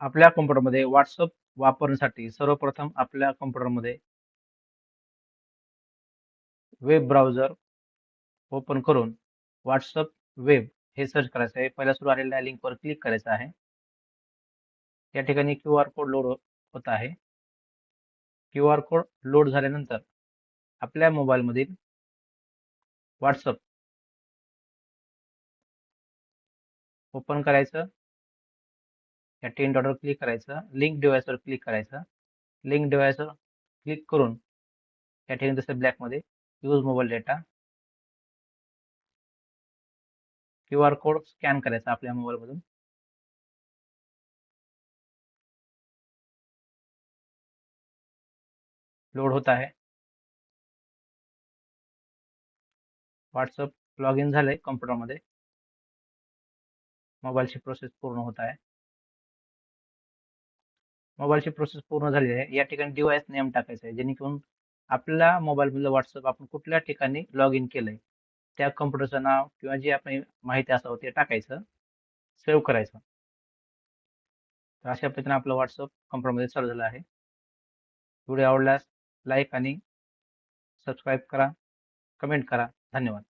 आपल्या कॉम्प्युटरमध्ये व्हॉट्सअप वापरण्यासाठी सर्वप्रथम आपल्या कॉम्प्युटरमध्ये वेब ब्राउझर ओपन करून व्हॉट्सअप वेब हे सर्च करायचं आहे. पहिल्या सुरू आलेल्या लिंकवर क्लिक करायचं आहे. या ठिकाणी क्यूआर कोड लोड होत आहे. क्यूआर कोड लोड झाल्यानंतर आपल्या मोबाईलमधील व्हॉट्सअप ओपन करायचं. या टेन डॉटवर क्लिक करायचं. लिंक डिव्हाइसवर क्लिक करायचं. लिंक डिव्हाइसवर क्लिक करून या ठिकाणी जसं ब्लॅकमध्ये use mobile data Q R code scan करायचा आपल्या मोबाईलमधून. लोड होत आहे. व्हॉट्सअप लॉग इन झालंय कॉम्प्युटरमध्ये. मोबाईलची प्रोसेस पूर्ण होत आहे. मोबाईलची प्रोसेस पूर्ण झालेली आहे. या ठिकाणी डिवाइस नेम टाकायचा आहे. जेणेकरून आपल्या मोबाईलमधलं व्हॉट्सअप आपण कुठल्या ठिकाणी लॉग इन केलंय, त्या कम्प्युटरचं नाव किंवा जे आपण माहिती असावं ते टाकायचं. सेव्ह करायचं. तर अशा पद्धतीने आपलं व्हॉट्सअप कम्प्युटरमध्ये चालू झालं आहे. व्हिडिओ आवडल्यास लाईक आणि सबस्क्राईब करा, कमेंट करा. धन्यवाद.